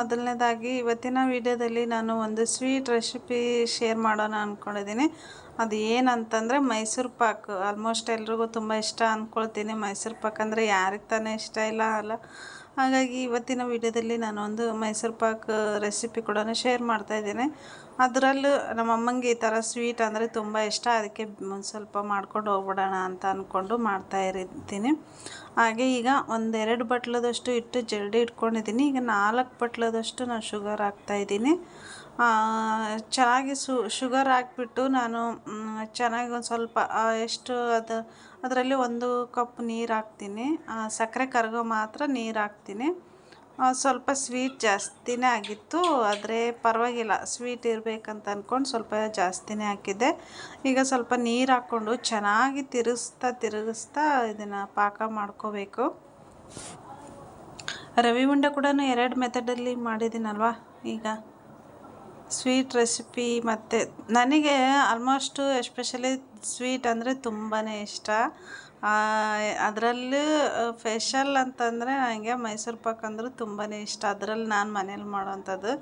ಮೊದಲನೇದಾಗಿ ಇವತ್ತಿನ ವಿಡಿಯೋದಲ್ಲಿ ನಾನು ಒಂದು ಸ್ವೀಟ್ ರೆಸಿಪಿ ಶೇರ್ ಮಾಡೋಣ ಅಂದ್ಕೊಂಡಿದ್ದೀನಿ ಅದು ಏನಂತಂದರೆ ಮೈಸೂರು ಪಾಕ್ ಆಲ್ಮೋಸ್ಟ್ ಎಲ್ರಿಗೂ ತುಂಬ ಇಷ್ಟ ಅಂದ್ಕೊಳ್ತೀನಿ ಮೈಸೂರು ಪಾಕ್ ಅಂದರೆ ಯಾರಿಗೆ ತಾನೇ ಇಷ್ಟ ಇಲ್ಲ ಅಲ್ಲ. ಹಾಗಾಗಿ ಇವತ್ತಿನ ವಿಡಿಯೋದಲ್ಲಿ ನಾನೊಂದು ಮೈಸೂರು ಪಾಕ್ ರೆಸಿಪಿ ಕೂಡ ಶೇರ್ ಮಾಡ್ತಾಯಿದ್ದೀನಿ ಅದರಲ್ಲೂ ನಮ್ಮ ಅಮ್ಮಂಗೆ ಈ ಥರ ಸ್ವೀಟ್ ಅಂದರೆ ತುಂಬ ಇಷ್ಟ. ಅದಕ್ಕೆ ಒಂದು ಸ್ವಲ್ಪ ಮಾಡ್ಕೊಂಡು ಹೋಗ್ಬಿಡೋಣ ಅಂತ ಅಂದ್ಕೊಂಡು ಮಾಡ್ತಾ ಇರ್ತೀನಿ. ಹಾಗೆ ಈಗ ಒಂದೆರಡು ಬಟ್ಲದಷ್ಟು ಇಟ್ಟು ಜಲ್ಡಿ ಇಟ್ಕೊಂಡಿದ್ದೀನಿ. ಈಗ ನಾಲ್ಕು ಬಟ್ಲದಷ್ಟು ನಾನು ಶುಗರ್ ಹಾಕ್ತಾಯಿದ್ದೀನಿ ಚೆನ್ನಾಗಿ ಶುಗರ್ ಹಾಕ್ಬಿಟ್ಟು ನಾನು ಚೆನ್ನಾಗಿ ಒಂದು ಸ್ವಲ್ಪ ಎಷ್ಟು ಅದು, ಅದರಲ್ಲಿ ಒಂದು ಕಪ್ ನೀರು ಹಾಕ್ತೀನಿ. ಸಕ್ಕರೆ ಕರಗೋ ಮಾತ್ರ ನೀರು ಹಾಕ್ತೀನಿ. ಸ್ವಲ್ಪ ಸ್ವೀಟ್ ಜಾಸ್ತಿನೇ ಆಗಿತ್ತು, ಆದರೆ ಪರವಾಗಿಲ್ಲ, ಸ್ವೀಟ್ ಇರಬೇಕಂತ ಅಂದ್ಕೊಂಡು ಸ್ವಲ್ಪ ಜಾಸ್ತಿನೇ ಹಾಕಿದ್ದೆ. ಈಗ ಸ್ವಲ್ಪ ನೀರು ಹಾಕ್ಕೊಂಡು ಚೆನ್ನಾಗಿ ತಿರುಗಿಸ್ತಾ ತಿರುಗಿಸ್ತಾ ಇದನ್ನು ಪಾಕ ಮಾಡ್ಕೋಬೇಕು. ರವಿ ಉಂಡೆ ಕೂಡ ಎರಡು ಮೆಥಡಲ್ಲಿ ಮಾಡಿದ್ದೀನಲ್ವಾ ಈಗ? ಸ್ವೀಟ್ ರೆಸಿಪಿ ಮತ್ತು ನನಗೆ ಆಲ್ಮೋಸ್ಟು ಎಸ್ಪೆಷಲಿ ಸ್ವೀಟ್ ಅಂದರೆ ತುಂಬಾ ಇಷ್ಟ. ಅದರಲ್ಲೂ ಫೆಷಲ್ ಅಂತಂದರೆ ನನಗೆ ಮೈಸೂರು ಪಾಕ್ ಅಂದ್ರೆ ತುಂಬಾ ಇಷ್ಟ. ಅದರಲ್ಲಿ ನಾನು ಮನೇಲಿ ಮಾಡೋವಂಥದ್ದು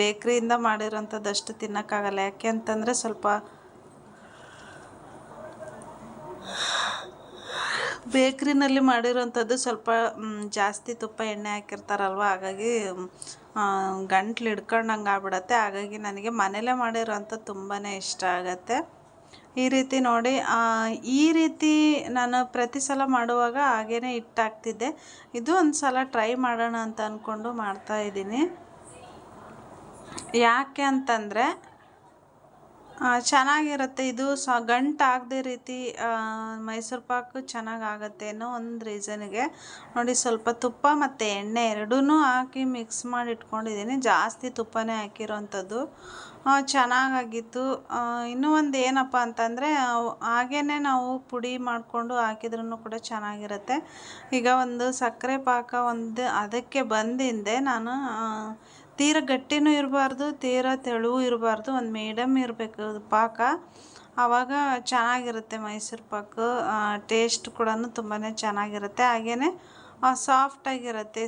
ಬೇಕ್ರಿಯಿಂದ ಮಾಡಿರೋಂಥದ್ದು ಅಷ್ಟು ತಿನ್ನೋಕ್ಕಾಗಲ್ಲ. ಯಾಕೆ ಅಂತಂದರೆ ಸ್ವಲ್ಪ ಬೇಕ್ರಿನಲ್ಲಿ ಮಾಡಿರೋಂಥದ್ದು ಸ್ವಲ್ಪ ಜಾಸ್ತಿ ತುಪ್ಪ ಎಣ್ಣೆ ಹಾಕಿರ್ತಾರಲ್ವ, ಹಾಗಾಗಿ ಗಂಟ್ಲು ಹಿಡ್ಕೊಂಡಂಗೆ ಆಗ್ಬಿಡತ್ತೆ. ಹಾಗಾಗಿ ನನಗೆ ಮನೇಲೇ ಮಾಡಿರೋಂಥ ತುಂಬಾ ಇಷ್ಟ ಆಗತ್ತೆ. ಈ ರೀತಿ ನೋಡಿ ಈ ರೀತಿ ನಾನು ಪ್ರತಿ ಸಲ ಮಾಡುವಾಗ ಹಾಗೇ ಹಿಟ್ಟಾಗ್ತಿದ್ದೆ ಇದು ಒಂದು ಸಲ ಟ್ರೈ ಮಾಡೋಣ ಅಂತ ಅಂದ್ಕೊಂಡು ಮಾಡ್ತಾಯಿದ್ದೀನಿ ಯಾಕೆ ಅಂತಂದರೆ ಚೆನ್ನಾಗಿರುತ್ತೆ. ಇದು ಸ ಗಂಟು ಆಗದೆ ರೀತಿ ಮೈಸೂರು ಪಾಕು ಚೆನ್ನಾಗಿ ಆಗುತ್ತೆ ಅನ್ನೋ ಒಂದು ರೀಸನ್ಗೆ ನೋಡಿ ಸ್ವಲ್ಪ ತುಪ್ಪ ಮತ್ತು ಎಣ್ಣೆ ಎರಡೂ ಹಾಕಿ ಮಿಕ್ಸ್ ಮಾಡಿ ಇಟ್ಕೊಂಡಿದ್ದೀನಿ. ಜಾಸ್ತಿ ತುಪ್ಪನೇ ಹಾಕಿರೋಂಥದ್ದು. ಆ, ಚೆನ್ನಾಗಾಗಿತ್ತು. ಇನ್ನೂ ಒಂದು ಏನಪ್ಪ ಅಂತಂದರೆ ಹಾಗೇ ನಾವು ಪುಡಿ ಮಾಡಿಕೊಂಡು ಹಾಕಿದ್ರೂ ಕೂಡ ಚೆನ್ನಾಗಿರುತ್ತೆ. ಈಗ ಒಂದು ಸಕ್ಕರೆ ಪಾಕ ಒಂದು ಅದಕ್ಕೆ ಬಂದಿಂದೆ ನಾನು ತೀರ ಗಟ್ಟಿನೂ ಇರಬಾರ್ದು, ತೀರ ತೆಳುವೂ ಇರಬಾರ್ದು. ಒಂದು ಮೇಡಮ್ ಇರಬೇಕು ಪಾಕ. ಆವಾಗ ಚೆನ್ನಾಗಿರುತ್ತೆ ಮೈಸೂರು ಪಾಕು. ಟೇಸ್ಟ್ ಕೂಡ ತುಂಬಾ ಚೆನ್ನಾಗಿರುತ್ತೆ. ಹಾಗೆಯೇ ಸಾಫ್ಟಾಗಿರುತ್ತೆ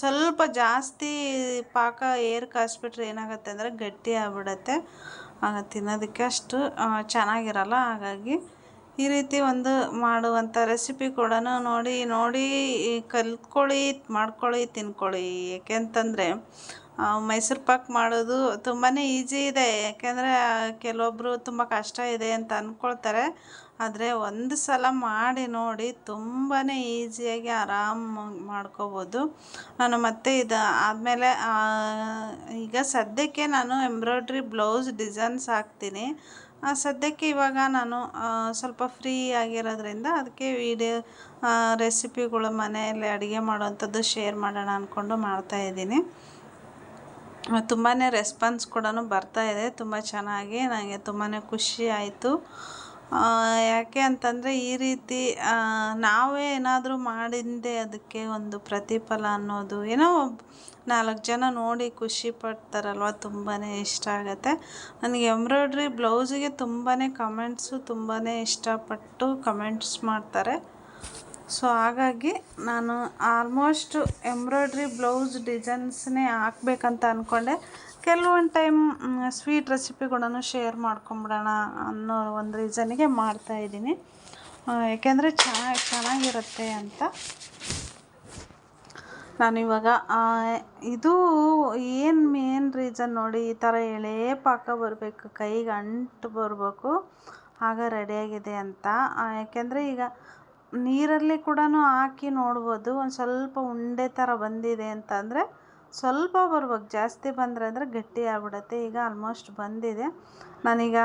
ಸ್ವಲ್ಪ ಜಾಸ್ತಿ ಪಾಕ ಏರ್ ಕಾಯಿಸ್ಬಿಟ್ರೆ ಏನಾಗುತ್ತೆ ಅಂದರೆ ಗಟ್ಟಿ ಆಗ್ಬಿಡತ್ತೆ. ಆಗ ತಿನ್ನೋದಕ್ಕೆ ಅಷ್ಟು ಚೆನ್ನಾಗಿರಲ್ಲ. ಹಾಗಾಗಿ ಈ ರೀತಿ ಒಂದು ಮಾಡುವಂಥ ರೆಸಿಪಿ ಕೂಡ ನೋಡಿ ನೋಡಿ ಕಲ್ತ್ಕೊಳ್ಳಿ, ಮಾಡ್ಕೊಳ್ಳಿ, ತಿನ್ಕೊಳ್ಳಿ. ಏಕೆಂತಂದರೆ ಮೈಸೂರು ಪಾಕ್ ಮಾಡೋದು ತುಂಬಾ ಈಸಿ ಇದೆ. ಯಾಕೆಂದರೆ ಕೆಲವೊಬ್ಬರು ತುಂಬ ಕಷ್ಟ ಇದೆ ಅಂತ ಅಂದ್ಕೊಳ್ತಾರೆ ಆದರೆ ಒಂದು ಸಲ ಮಾಡಿ ನೋಡಿ ತುಂಬಾ ಈಸಿಯಾಗಿ ಆರಾಮ ಮಾಡ್ಕೋಬೋದು. ನಾನು ಮತ್ತೆ ಇದು ಆದಮೇಲೆ ಈಗ ಸದ್ಯಕ್ಕೆ ನಾನು ಎಂಬ್ರಾಯ್ಡ್ರಿ ಬ್ಲೌಸ್ ಡಿಸೈನ್ಸ್ ಹಾಕ್ತೀನಿ. ಸದ್ಯಕ್ಕೆ ಇವಾಗ ನಾನು ಸ್ವಲ್ಪ ಫ್ರೀ ಆಗಿರೋದ್ರಿಂದ ಅದಕ್ಕೆ ವಿಡಿಯೋ ರೆಸಿಪಿಗಳು ಮನೆಯಲ್ಲಿ ಅಡುಗೆ ಮಾಡೋವಂಥದ್ದು ಶೇರ್ ಮಾಡೋಣ ಅಂದ್ಕೊಂಡು ಮಾಡ್ತಾಯಿದ್ದೀನಿ ತುಂಬಾ ರೆಸ್ಪಾನ್ಸ್ ಕೂಡ ಇದೆ. ತುಂಬ ಚೆನ್ನಾಗಿ ನನಗೆ ತುಂಬಾ ಖುಷಿ ಆಯಿತು. ಯಾಕೆ ಅಂತಂದರೆ ಈ ರೀತಿ ನಾವೇ ಏನಾದರೂ ಮಾಡಿದ್ದೆ ಅದಕ್ಕೆ ಒಂದು ಪ್ರತಿಫಲ ಅನ್ನೋದು ಏನೋ ನಾಲ್ಕು ಜನ ನೋಡಿ ಖುಷಿ ಪಡ್ತಾರಲ್ವ ತುಂಬಾ ಇಷ್ಟ ಆಗುತ್ತೆ. ನನಗೆ ಎಂಬ್ರಾಯ್ಡ್ರಿ ಬ್ಲೌಸಿಗೆ ತುಂಬಾ ಕಮೆಂಟ್ಸು ತುಂಬಾ ಇಷ್ಟಪಟ್ಟು ಕಮೆಂಟ್ಸ್ ಮಾಡ್ತಾರೆ. ಸೊ ಹಾಗಾಗಿ ನಾನು ಆಲ್ಮೋಸ್ಟ್ ಎಂಬ್ರಾಯ್ಡ್ರಿ ಬ್ಲೌಸ್ ಡಿಸೈನ್ಸ್ನೇ ಹಾಕ್ಬೇಕಂತ ಅಂದ್ಕೊಂಡೆ ಕೆಲವೊಂದು ಟೈಮ್ ಸ್ವೀಟ್ ರೆಸಿಪಿಗಳನ್ನು ಶೇರ್ ಮಾಡ್ಕೊಂಬಿಡೋಣ ಅನ್ನೋ ಒಂದು ರೀಸನ್ಗೆ ಮಾಡ್ತಾಯಿದ್ದೀನಿ ಯಾಕೆಂದರೆ ಚೆನ್ನಾಗಿ ಚೆನ್ನಾಗಿರುತ್ತೆ ಅಂತ. ನಾನಿವಾಗ ಇವಾಗ ಇದು ಏನು ಮೇನ್ ರೀಸನ್ ನೋಡಿ ಈ ಥರ ಎಳೆ ಪಾಕ ಬರಬೇಕು, ಕೈಗೆ ಅಂಟು ಬರಬೇಕು, ಆಗ ರೆಡಿಯಾಗಿದೆ ಅಂತ. ಯಾಕೆಂದರೆ ಈಗ ನೀರಲ್ಲಿ ಕೂಡ ಹಾಕಿ ನೋಡ್ಬೋದು. ಒಂದು ಸ್ವಲ್ಪ ಉಂಡೆ ಥರ ಬಂದಿದೆ ಅಂತಂದರೆ ಸ್ವಲ್ಪ ಬರ್ಬೇಕು ಜಾಸ್ತಿ ಬಂದರೆ ಅಂದರೆ ಗಟ್ಟಿ ಆಗ್ಬಿಡುತ್ತೆ. ಈಗ ಆಲ್ಮೋಸ್ಟ್ ಬಂದಿದೆ. ನಾನೀಗ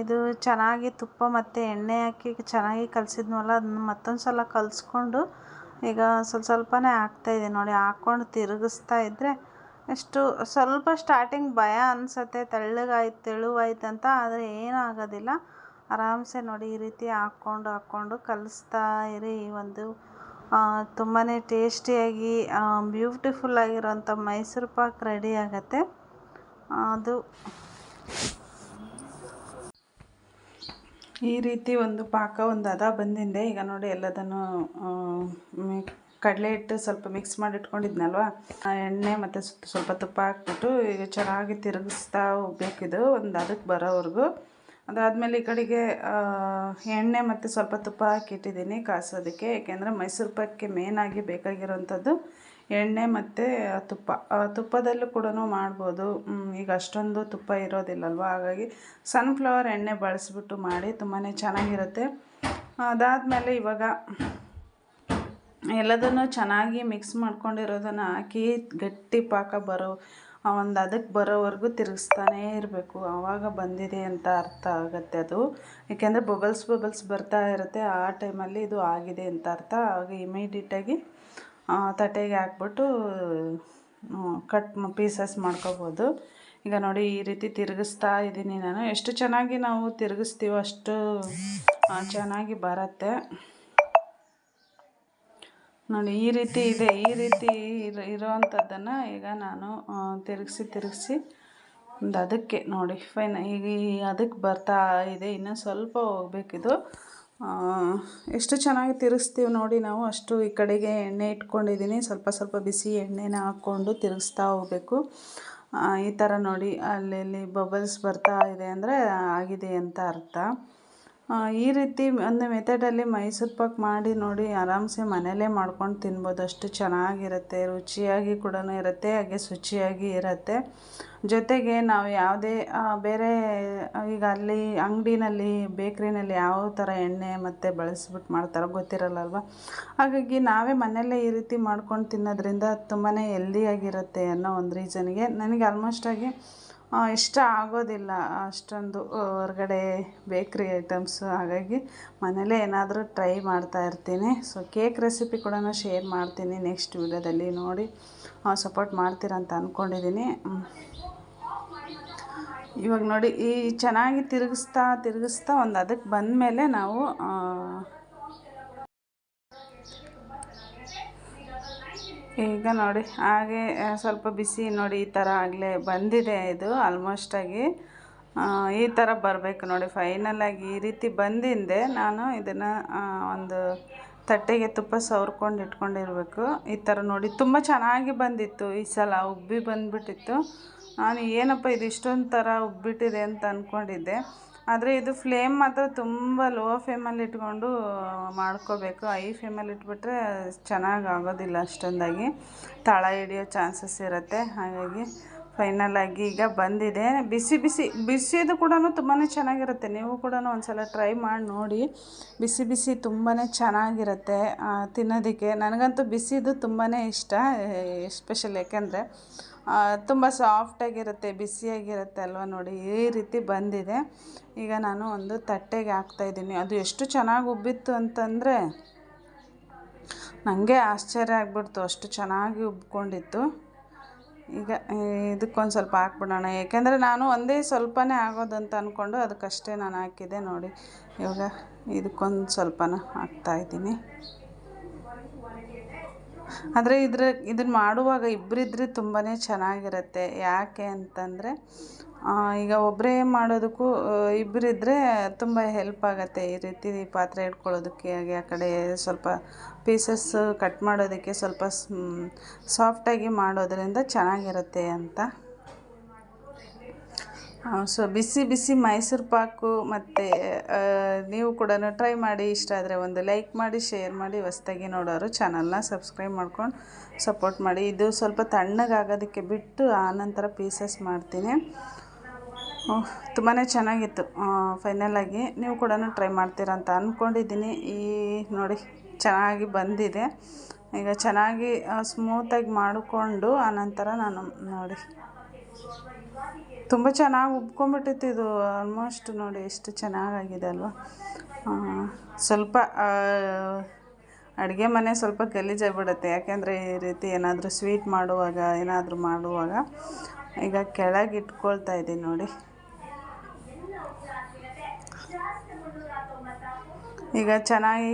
ಇದು ಚೆನ್ನಾಗಿ ತುಪ್ಪ ಮತ್ತು ಎಣ್ಣೆ ಹಾಕಿ ಚೆನ್ನಾಗಿ ಕಲಸಿದ್ನಲ್ಲ, ಅದನ್ನ ಮತ್ತೊಂದು ಸಲ ಕಲಿಸ್ಕೊಂಡು ಈಗ ಸ್ವಲ್ಪ ಸ್ವಲ್ಪನೇ ಹಾಕ್ತಾಯಿದ್ದೀನಿ ನೋಡಿ, ಹಾಕ್ಕೊಂಡು ತಿರುಗಿಸ್ತಾ ಇದ್ದರೆ ಎಷ್ಟು, ಸ್ವಲ್ಪ ಸ್ಟಾರ್ಟಿಂಗ್ ಭಯ ಅನಿಸತ್ತೆ. ತೆಳ್ಳಗಾಯ್ತು, ತೆಳುವಾಯ್ತು ಅಂತ, ಆದರೆ ಏನೂ ಆಗೋದಿಲ್ಲ ಆರಾಮ್ಸೆ ನೋಡಿ ಈ ರೀತಿ ಹಾಕ್ಕೊಂಡು ಹಾಕ್ಕೊಂಡು ಕಲಿಸ್ತಾ ಇರಿ ಈ ಒಂದು ತುಂಬಾ ಟೇಸ್ಟಿಯಾಗಿ ಬ್ಯೂಟಿಫುಲ್ ಆಗಿರೋಂಥ ಮೈಸೂರು ಪಾಕ್ ರೆಡಿ ಆಗುತ್ತೆ. ಅದು ಈ ರೀತಿ ಒಂದು ಪಾಕ ಒಂದು ಅದ ಬಂದಿಂದೆ. ಈಗ ನೋಡಿ ಎಲ್ಲದನ್ನು ಕಡಲೆ ಹಿಟ್ಟು ಸ್ವಲ್ಪ ಮಿಕ್ಸ್ ಮಾಡಿಟ್ಕೊಂಡಿದ್ನಲ್ವ? ಎಣ್ಣೆ ಮತ್ತು ಸ್ವಲ್ಪ ತುಪ್ಪ ಹಾಕ್ಬಿಟ್ಟು ಈಗ ಚೆನ್ನಾಗಿ ತಿರುಗಿಸ್ತಾ ಹೋಗ್ಬೇಕಿದು. ಒಂದು ಅದಕ್ಕೆ ಬರೋವರೆಗೂ. ಅದಾದಮೇಲೆ ಈ ಕಡೆಗೆ ಎಣ್ಣೆ ಮತ್ತು ಸ್ವಲ್ಪ ತುಪ್ಪ ಹಾಕಿಟ್ಟಿದ್ದೀನಿ ಕಾಸೋದಕ್ಕೆ. ಏಕೆಂದರೆ ಮೈಸೂರು ಪಾಕ್ಗೆ ಮೇನಾಗಿ ಬೇಕಾಗಿರೋವಂಥದ್ದು ಎಣ್ಣೆ ಮತ್ತು ತುಪ್ಪ. ತುಪ್ಪದಲ್ಲೂ ಕೂಡ ಮಾಡ್ಬೋದು. ಈಗ ಅಷ್ಟೊಂದು ತುಪ್ಪ ಇರೋದಿಲ್ಲಲ್ವ? ಹಾಗಾಗಿ ಸನ್ಫ್ಲವರ್ ಎಣ್ಣೆ ಬಳಸಿಬಿಟ್ಟು ಮಾಡಿ ತುಂಬಾ ಚೆನ್ನಾಗಿರುತ್ತೆ. ಅದಾದಮೇಲೆ ಇವಾಗ ಎಲ್ಲದನ್ನು ಚೆನ್ನಾಗಿ ಮಿಕ್ಸ್ ಮಾಡ್ಕೊಂಡಿರೋದನ್ನು ಹಾಕಿ ಗಟ್ಟಿ ಪಾಕ ಬರೋ ಒಂದು ಅದಕ್ಕೆ ಬರೋವರೆಗೂ ತಿರುಗಿಸ್ತಾನೇ ಇರಬೇಕು. ಆವಾಗ ಬಂದಿದೆ ಅಂತ ಅರ್ಥ ಆಗುತ್ತೆ ಅದು. ಏಕೆಂದರೆ ಬಬಲ್ಸ್ ಬಬಲ್ಸ್ ಬರ್ತಾ ಇರುತ್ತೆ. ಆ ಟೈಮಲ್ಲಿ ಇದು ಆಗಿದೆ ಅಂತ ಅರ್ಥ. ಆಗ ಇಮಿಡಿಯೇಟಾಗಿ ತಟ್ಟೆಗೆ ಹಾಕ್ಬಿಟ್ಟು ಕಟ್ ಪೀಸಸ್ ಮಾಡ್ಕೋಬೋದು. ಈಗ ನೋಡಿ ಈ ರೀತಿ ತಿರುಗಿಸ್ತಾ ಇದ್ದೀನಿ ನಾನು. ಎಷ್ಟು ಚೆನ್ನಾಗಿ ನಾವು ತಿರುಗಿಸ್ತೀವೋ ಅಷ್ಟು ಚೆನ್ನಾಗಿ ಬರುತ್ತೆ. ನೋಡಿ, ಈ ರೀತಿ ಇದೆ, ಈ ರೀತಿ ಇರೋ ಇರೋವಂಥದ್ದನ್ನು ಈಗ ನಾನು ತಿರುಗಿಸಿ ತಿರುಗಿಸಿ ಒಂದು ಅದಕ್ಕೆ ನೋಡಿ, ಫೈನ್, ಈಗ ಅದಕ್ಕೆ ಬರ್ತಾ ಇದೆ, ಇನ್ನೂ ಸ್ವಲ್ಪ ಹೋಗ್ಬೇಕಿದು. ಎಷ್ಟು ಚೆನ್ನಾಗಿ ತಿರುಗಿಸ್ತೀವಿ ನೋಡಿ ನಾವು, ಅಷ್ಟು ಈ ಕಡೆಗೆ ಎಣ್ಣೆ ಇಟ್ಕೊಂಡಿದ್ದೀನಿ, ಸ್ವಲ್ಪ ಸ್ವಲ್ಪ ಬಿಸಿ ಎಣ್ಣೆನ ಹಾಕ್ಕೊಂಡು ತಿರುಗಿಸ್ತಾ ಹೋಗಬೇಕು. ಈ ಥರ ನೋಡಿ ಅಲ್ಲಿ ಬಬಲ್ಸ್ ಬರ್ತಾ ಇದೆ ಅಂದರೆ ಆಗಿದೆ ಅಂತ ಅರ್ಥ. ಈ ರೀತಿ ಒಂದು ಮೆಥಡಲ್ಲಿ ಮೈಸೂರು ಪಾಕ್ ಮಾಡಿ ನೋಡಿ ಆರಾಮ್ಸೆ ಮನೇಲೇ ಮಾಡ್ಕೊಂಡು ತಿನ್ಬೋದು. ಅಷ್ಟು ಚೆನ್ನಾಗಿರುತ್ತೆ, ರುಚಿಯಾಗಿ ಕೂಡ ಇರುತ್ತೆ, ಹಾಗೆ ಶುಚಿಯಾಗಿ ಇರುತ್ತೆ. ಜೊತೆಗೆ ನಾವು ಯಾವುದೇ ಬೇರೆ, ಈಗ ಅಲ್ಲಿ ಅಂಗಡಿನಲ್ಲಿ, ಬೇಕ್ರಿನಲ್ಲಿ ಯಾವ ಥರ ಎಣ್ಣೆ ಮತ್ತು ಬಳಸಿಬಿಟ್ಟು ಮಾಡ್ತಾರೋ ಗೊತ್ತಿರಲ್ಲಲ್ವ? ಹಾಗಾಗಿ ನಾವೇ ಮನೆಯಲ್ಲೇ ಈ ರೀತಿ ಮಾಡ್ಕೊಂಡು ತಿನ್ನೋದ್ರಿಂದ ತುಂಬಾ ಹೆಲ್ದಿಯಾಗಿರುತ್ತೆ ಅನ್ನೋ ಒಂದು ರೀಸನ್ಗೆ ನನಗೆ ಆಲ್ಮೋಸ್ಟಾಗಿ ಇಷ್ಟ ಆಗೋದಿಲ್ಲ ಅಷ್ಟೊಂದು ಹೊರಗಡೆ ಬೇಕ್ರಿ ಐಟಮ್ಸು ಹಾಗಾಗಿ ಮನೇಲೇ ಏನಾದರೂ ಟ್ರೈ ಮಾಡ್ತಾ ಇರ್ತೀನಿ. ಸೊ ಕೇಕ್ ರೆಸಿಪಿ ಕೂಡ ಶೇರ್ ಮಾಡ್ತೀನಿ ನೆಕ್ಸ್ಟ್ ವೀಡಿಯೋದಲ್ಲಿ ನೋಡಿ. ಸಪೋರ್ಟ್ ಮಾಡ್ತೀರಂತ ಅಂದ್ಕೊಂಡಿದ್ದೀನಿ ಇವಾಗ ನೋಡಿ, ಈ ಚೆನ್ನಾಗಿ ತಿರುಗಿಸ್ತಾ ತಿರುಗಿಸ್ತಾ ಒಂದು ಅದಕ್ಕೆ ಬಂದಮೇಲೆ ನಾವು ಆ, ಈಗ ನೋಡಿ, ಹಾಗೆ ಸ್ವಲ್ಪ ಬಿಸಿ ನೋಡಿ ಈ ಥರ ಆಗಲೇ ಬಂದಿದೆ ಇದು ಆಲ್ಮೋಸ್ಟಾಗಿ ಈ ಥರ ಬರಬೇಕು ನೋಡಿ ಫೈನಲಾಗಿ ಈ ರೀತಿ ಬಂದಿಂದೆ. ನಾನು ಇದನ್ನು ಒಂದು ತಟ್ಟೆಗೆ ತುಪ್ಪ ಸವರ್ಕೊಂಡು ಇಟ್ಕೊಂಡಿರಬೇಕು. ಈ ಥರ ನೋಡಿ, ತುಂಬ ಚೆನ್ನಾಗಿ ಬಂದಿತ್ತು. ಈ ಸಲ ಉಬ್ಬಿ ಬಂದುಬಿಟ್ಟಿತ್ತು. ನಾನು ಏನಪ್ಪ ಇದು ಇಷ್ಟೊಂದು ಥರ ಉಬ್ಬಿಟ್ಟಿದೆ ಅಂತ ಅಂದ್ಕೊಂಡಿದ್ದೆ ಆದರೆ ಇದು ಫ್ಲೇಮ್ ಮಾತ್ರ ತುಂಬ ಲೋ ಫ್ಲೇಮಲ್ಲಿ ಇಟ್ಕೊಂಡು ಮಾಡ್ಕೋಬೇಕು. ಐ ಫ್ಲೇಮಲ್ಲಿ ಇಟ್ಬಿಟ್ರೆ ಚೆನ್ನಾಗಿ ಆಗೋದಿಲ್ಲ ಅಷ್ಟೊಂದಾಗಿ. ತಳ ಹಿಡಿಯೋ ಚಾನ್ಸಸ್ ಇರುತ್ತೆ. ಹಾಗಾಗಿ ಫೈನಲಾಗಿ ಈಗ ಬಂದಿದೆ. ಬಿಸಿ ಬಿಸಿ, ಬಿಸಿದು ಕೂಡ ತುಂಬಾ ಚೆನ್ನಾಗಿರುತ್ತೆ. ನೀವು ಕೂಡ ಒಂದ್ಸಲ ಟ್ರೈ ಮಾಡಿ ನೋಡಿ. ಬಿಸಿ ಬಿಸಿ ತುಂಬಾ ಚೆನ್ನಾಗಿರುತ್ತೆ ತಿನ್ನೋದಕ್ಕೆ. ನನಗಂತೂ ಬಿಸಿದು ತುಂಬಾ ಇಷ್ಟ ಎಸ್ಪೆಷಲ್ ಯಾಕೆಂದರೆ ತುಂಬ ಸಾಫ್ಟಾಗಿರುತ್ತೆ ಬಿಸಿಯಾಗಿರುತ್ತೆ ಅಲ್ವ ನೋಡಿ, ಈ ರೀತಿ ಬಂದಿದೆ. ಈಗ ನಾನು ಒಂದು ತಟ್ಟೆಗೆ ಹಾಕ್ತಾಯಿದ್ದೀನಿ ಅದು ಎಷ್ಟು ಚೆನ್ನಾಗಿ ಉಬ್ಬಿತ್ತು ಅಂತಂದರೆ ನನಗೆ ಆಶ್ಚರ್ಯ ಆಗ್ಬಿಡ್ತು, ಅಷ್ಟು ಚೆನ್ನಾಗಿ ಉಬ್ಕೊಂಡಿತ್ತು. ಈಗ ಇದಕ್ಕೊಂದು ಸ್ವಲ್ಪ ಹಾಕ್ಬಿಡೋಣ. ಏಕೆಂದರೆ ನಾನು ಒಂದೇ ಸ್ವಲ್ಪನೇ ಆಗೋದಂತ ಅಂದ್ಕೊಂಡು ಅದಕ್ಕಷ್ಟೇ ನಾನು ಹಾಕಿದೆ ನೋಡಿ. ಇವಾಗ ಇದಕ್ಕೊಂದು ಸ್ವಲ್ಪನ ಹಾಕ್ತಾಯಿದ್ದೀನಿ ಆದರೆ ಇದ್ರ ಇದನ್ನು ಮಾಡುವಾಗ ಇಬ್ಬರಿದ್ರೆ ತುಂಬಾ ಚೆನ್ನಾಗಿರುತ್ತೆ. ಯಾಕೆ ಅಂತಂದರೆ ಈಗ ಒಬ್ಬರೇ ಮಾಡೋದಕ್ಕೂ ಇಬ್ಬರಿದ್ರೆ ತುಂಬ ಹೆಲ್ಪ್ ಆಗುತ್ತೆ. ಈ ರೀತಿ ಪಾತ್ರೆ ಇಟ್ಕೊಳ್ಳೋದಕ್ಕೆ ಹಾಗೆ, ಆ ಕಡೆ ಸ್ವಲ್ಪ ಪೀಸಸ್ ಕಟ್ ಮಾಡೋದಕ್ಕೆ ಸ್ವಲ್ಪ ಸಾಫ್ಟಾಗಿ ಮಾಡೋದರಿಂದ ಚೆನ್ನಾಗಿರುತ್ತೆ ಅಂತ. ಸೊ ಬಿಸಿ ಬಿಸಿ ಮೈಸೂರು ಪಾಕು ಮತ್ತು ನೀವು ಕೂಡ ಟ್ರೈ ಮಾಡಿ, ಇಷ್ಟ ಆದರೆ ಒಂದು ಲೈಕ್ ಮಾಡಿ ಶೇರ್ ಮಾಡಿ, ಹೊಸ್ದಾಗಿ ನೋಡೋರು ಚಾನಲ್ನ ಸಬ್ಸ್ಕ್ರೈಬ್ ಮಾಡ್ಕೊಂಡು ಸಪೋರ್ಟ್ ಮಾಡಿ. ಇದು ಸ್ವಲ್ಪ ತಣ್ಣಗಾಗೋದಕ್ಕೆ ಬಿಟ್ಟು ಆನಂತರ ಪೀಸಸ್ ಮಾಡ್ತೀನಿ. ತುಂಬಾ ಚೆನ್ನಾಗಿತ್ತು ಫೈನಲಾಗಿ ನೀವು ಕೂಡ ಟ್ರೈ ಮಾಡ್ತೀರಾ ಅಂತ ಅಂದ್ಕೊಂಡಿದ್ದೀನಿ ಈ ನೋಡಿ, ಚೆನ್ನಾಗಿ ಬಂದಿದೆ. ಈಗ ಚೆನ್ನಾಗಿ ಸ್ಮೂತಾಗಿ ಮಾಡಿಕೊಂಡು ಆನಂತರ ನಾನು ನೋಡಿ. ತುಂಬ ಚೆನ್ನಾಗಿ ಉಬ್ಕೊಂಬಿಟ್ಟಿತ್ತು ಇದು. ಆಲ್ಮೋಸ್ಟ್ ನೋಡಿ ಎಷ್ಟು ಚೆನ್ನಾಗಾಗಿದೆ ಅಲ್ವಾ? ಸ್ವಲ್ಪ ಅಡುಗೆ ಮನೆ ಸ್ವಲ್ಪ ಗಲೀಜಾಗ್ಬಿಡುತ್ತೆ ಯಾಕೆಂದರೆ ಈ ರೀತಿ ಏನಾದರೂ ಸ್ವೀಟ್ ಮಾಡುವಾಗ, ಏನಾದರೂ ಮಾಡುವಾಗ ಈಗ ಕೆಳಗೆ ಇಟ್ಕೊಳ್ತಾ ಇದ್ದೀನಿ ನೋಡಿ. ಈಗ ಚೆನ್ನಾಗಿ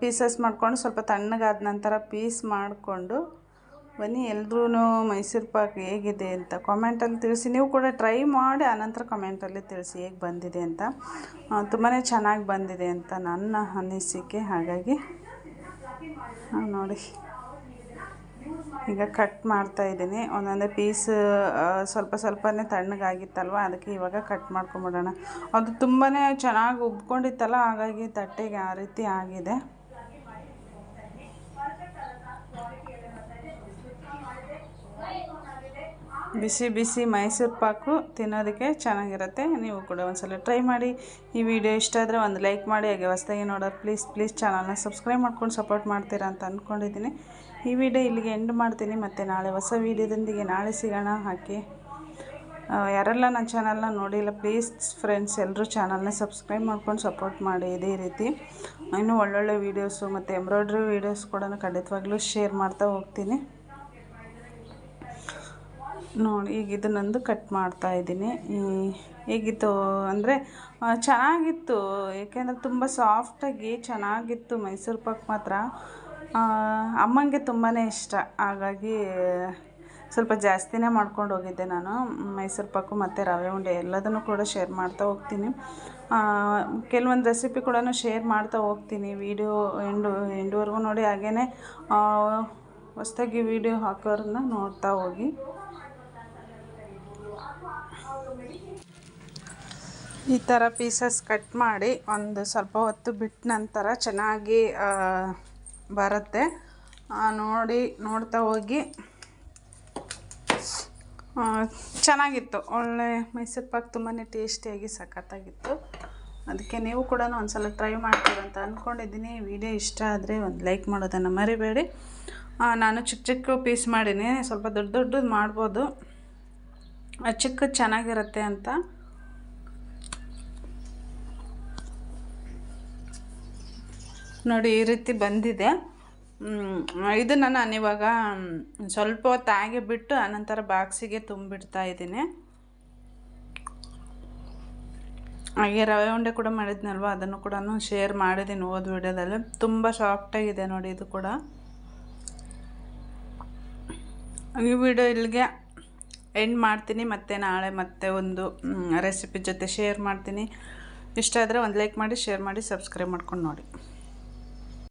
ಪೀಸಸ್ ಮಾಡಿಕೊಂಡು ಸ್ವಲ್ಪ ತಣ್ಣಗಾದ ನಂತರ ಪೀಸ್ ಮಾಡಿಕೊಂಡು ಬನ್ನಿ ಎಲ್ರೂ ಮೈಸೂರು ಪಾಕ್ ಹೇಗಿದೆ ಅಂತ ಕಾಮೆಂಟಲ್ಲಿ ತಿಳಿಸಿ. ನೀವು ಕೂಡ ಟ್ರೈ ಮಾಡಿ, ಆನಂತರ ಕಮೆಂಟಲ್ಲಿ ತಿಳಿಸಿ ಹೇಗೆ ಬಂದಿದೆ ಅಂತ. ತುಂಬಾ ಚೆನ್ನಾಗಿ ಬಂದಿದೆ ಅಂತ ನನ್ನ ಅನಿಸಿಕೆ. ಹಾಗಾಗಿ ನೋಡಿ. ಈಗ ಕಟ್ ಮಾಡ್ತಾ ಇದ್ದೀನಿ. ಒಂದೊಂದೇ ಪೀಸ್ ಸ್ವಲ್ಪ ಸ್ವಲ್ಪನೇ ತಣ್ಣಗಾಗಿತ್ತಲ್ವ? ಅದಕ್ಕೆ ಇವಾಗ ಕಟ್ ಮಾಡ್ಕೊಂಬಿಡೋಣ. ಅದು ತುಂಬಾ ಚೆನ್ನಾಗಿ ಉಬ್ಕೊಂಡಿತ್ತಲ್ಲ, ಹಾಗಾಗಿ ತಟ್ಟೆಗೆ ಆ ರೀತಿ ಆಗಿದೆ. ಬಿಸಿ ಬಿಸಿ ಮೈಸೂರು ಪಾಕು ತಿನ್ನೋದಕ್ಕೆ ಚೆನ್ನಾಗಿರುತ್ತೆ. ನೀವು ಕೂಡ ಒಂದ್ಸಲ ಟ್ರೈ ಮಾಡಿ. ಈ ವಿಡಿಯೋ ಇಷ್ಟ ಆದರೆ ಒಂದು ಲೈಕ್ ಮಾಡಿ. ಹಾಗೆ ಹೊಸ್ದಾಗಿ ನೋಡೋರು ಪ್ಲೀಸ್ ಪ್ಲೀಸ್ ಚಾನಲ್ನ ಸಬ್ಸ್ಕ್ರೈಬ್ ಮಾಡ್ಕೊಂಡು ಸಪೋರ್ಟ್ ಮಾಡ್ತೀರಾ ಅಂತ ಅಂದ್ಕೊಂಡಿದ್ದೀನಿ ಈ ವಿಡಿಯೋ ಇಲ್ಲಿಗೆ ಎಂಡ್ ಮಾಡ್ತೀನಿ. ಮತ್ತು ನಾಳೆ ಹೊಸ ವೀಡಿಯೋದೊಂದಿಗೆ ನಾಳೆ ಸಿಗೋಣ. ಹಾಕಿ ಯಾರೆಲ್ಲ ನನ್ನ ಚಾನಲ್ನ ನೋಡಿಲ್ಲ ಪ್ಲೀಸ್ ಫ್ರೆಂಡ್ಸ್ ಎಲ್ಲರೂ ಚಾನಲ್ನ ಸಬ್ಸ್ಕ್ರೈಬ್ ಮಾಡ್ಕೊಂಡು ಸಪೋರ್ಟ್ ಮಾಡಿ. ಇದೇ ರೀತಿ ಇನ್ನೂ ಒಳ್ಳೊಳ್ಳೆ ವೀಡಿಯೋಸು ಮತ್ತು ಎಂಬ್ರಾಯ್ಡ್ರಿ ವೀಡಿಯೋಸ್ ಕೂಡ ಖಂಡಿತವಾಗ್ಲೂ ಶೇರ್ ಮಾಡ್ತಾ ಹೋಗ್ತೀನಿ. ನೋಡಿ, ಈಗ ಇದನ್ನೊಂದು ಕಟ್ ಮಾಡ್ತಾ ಇದ್ದೀನಿ. ಹೇಗಿತ್ತು ಅಂದರೆ ಚೆನ್ನಾಗಿತ್ತು. ಏಕೆಂದರೆ ತುಂಬ ಸಾಫ್ಟಾಗಿ ಚೆನ್ನಾಗಿತ್ತು ಮೈಸೂರು ಪಾಕ್ ಮಾತ್ರ. ಅಮ್ಮನಿಗೆ ತುಂಬಾ ಇಷ್ಟ. ಹಾಗಾಗಿ ಸ್ವಲ್ಪ ಜಾಸ್ತಿನೇ ಮಾಡ್ಕೊಂಡು ಹೋಗಿದ್ದೆ ನಾನು. ಮೈಸೂರು ಪಾಕು ಮತ್ತು ರವೆ ಉಂಡೆ ಎಲ್ಲದನ್ನು ಕೂಡ ಶೇರ್ ಮಾಡ್ತಾ ಹೋಗ್ತೀನಿ. ಕೆಲವೊಂದು ರೆಸಿಪಿ ಕೂಡ ಶೇರ್ ಮಾಡ್ತಾ ಹೋಗ್ತೀನಿ. ವೀಡಿಯೋ ಎಂಡು, ಎಂಡುವರೆಗೂ ನೋಡಿ ಹಾಗೇ ಹೊಸ್ದಾಗಿ ವಿಡಿಯೋ ಹಾಕೋರನ್ನ ನೋಡ್ತಾ ಹೋಗಿ. ಈ ಥರ ಪೀಸಸ್ ಕಟ್ ಮಾಡಿ ಒಂದು ಸ್ವಲ್ಪ ಹೊತ್ತು ಬಿಟ್ಟ ನಂತರ ಚೆನ್ನಾಗಿ ಬರುತ್ತೆ. ನೋಡಿ ನೋಡ್ತಾ ಹೋಗಿ. ಚೆನ್ನಾಗಿತ್ತು. ಒಳ್ಳೆ ಮೈಸೂರು ಪಾಕ್ ತುಂಬಾ ಟೇಸ್ಟಿಯಾಗಿ ಸಖತ್ತಾಗಿತ್ತು. ಅದಕ್ಕೆ ನೀವು ಕೂಡ ಒಂದು ಸಲ ಟ್ರೈ ಮಾಡ್ತೀರಂತ ಅಂದ್ಕೊಂಡಿದ್ದೀನಿ ವಿಡಿಯೋ ಇಷ್ಟ ಆದರೆ ಒಂದು ಲೈಕ್ ಮಾಡೋದನ್ನು ಮರಿಬೇಡಿ. ನಾನು ಚಿಕ್ಕ ಚಿಕ್ಕ ಪೀಸ್ ಮಾಡೀನಿ. ಸ್ವಲ್ಪ ದೊಡ್ಡ ದೊಡ್ಡದು ಮಾಡ್ಬೋದು. ಆ, ಚಿಕ್ಕದು ಚೆನ್ನಾಗಿರುತ್ತೆ ಅಂತ. ನೋಡಿ ಈ ರೀತಿ ಬಂದಿದೆ. ಇದನ್ನು ನಾನು ಇವಾಗ ಸ್ವಲ್ಪ ಹೊತ್ತು ಬಿಟ್ಟು ಆನಂತರ ಬಾಕ್ಸಿಗೆ ತುಂಬಿಡ್ತಾ ಇದ್ದೀನಿ. ಹಾಗೆ ರವೆ ಉಂಡೆ ಕೂಡ ಮಾಡಿದ್ನಲ್ವ? ಅದನ್ನು ಕೂಡ ಶೇರ್ ಮಾಡಿದ್ದೀನಿ ಓದ್ ವಿಡಿಯೋದಲ್ಲಿ. ತುಂಬ ಸಾಫ್ಟಾಗಿದೆ ನೋಡಿ ಇದು ಕೂಡ. ಈ ವಿಡಿಯೋ ಇಲ್ಲಿಗೆ ಎಂಡ್ ಮಾಡ್ತೀನಿ. ಮತ್ತು ನಾಳೆ ಮತ್ತೆ ಒಂದು ರೆಸಿಪಿ ಜೊತೆ ಶೇರ್ ಮಾಡ್ತೀನಿ. ಇಷ್ಟ ಆದರೆ ಒಂದು ಲೈಕ್ ಮಾಡಿ ಶೇರ್ ಮಾಡಿ ಸಬ್ಸ್ಕ್ರೈಬ್ ಮಾಡ್ಕೊಂಡು ನೋಡಿ.